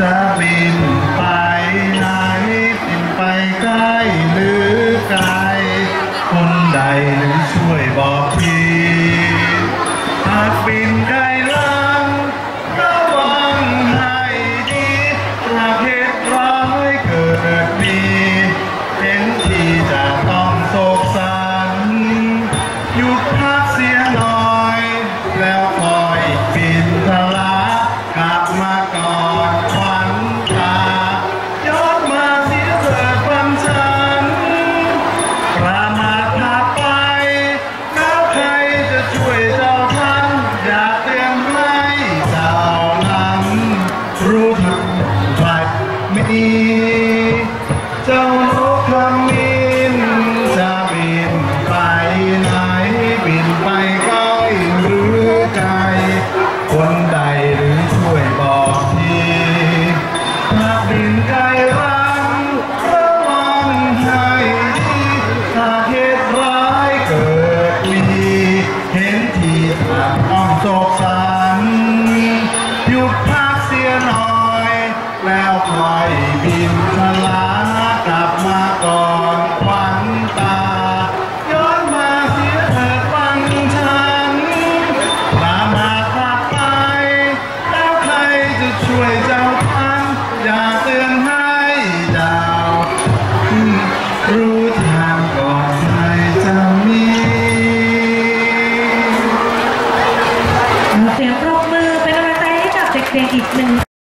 จะบินไปไหนบินไปใกล้หรือไกล คนใดหรือช่วยบอกทีหากบินไกลลังระวังให้ดีหากเหตุร้ายเกิดมีเห็นที่จะต้องโศกสันหยุดพัก เจ้านกขมิ้นจะบินไปไหนบินไปใกล้หรือไกลคนใดหรือช่วยบอกทีหากบินไกลรังระวังให้ดีถ้าเหตุร้ายเกิดมีเห็นทีทางต้องโศกสัน แล้วบินทลากลับมาก่อนควันตา ย้อนมาเสียเถิดฟังฉันลามาพลาดไป แล้วใครจะช่วยเจ้าทันอย่าเตือนให้เจ้ารู้ทางก่อนใครจะมีเสียงปรบมือเป็นกำลังใจให้กับเด็กๆอีกหนึ่ง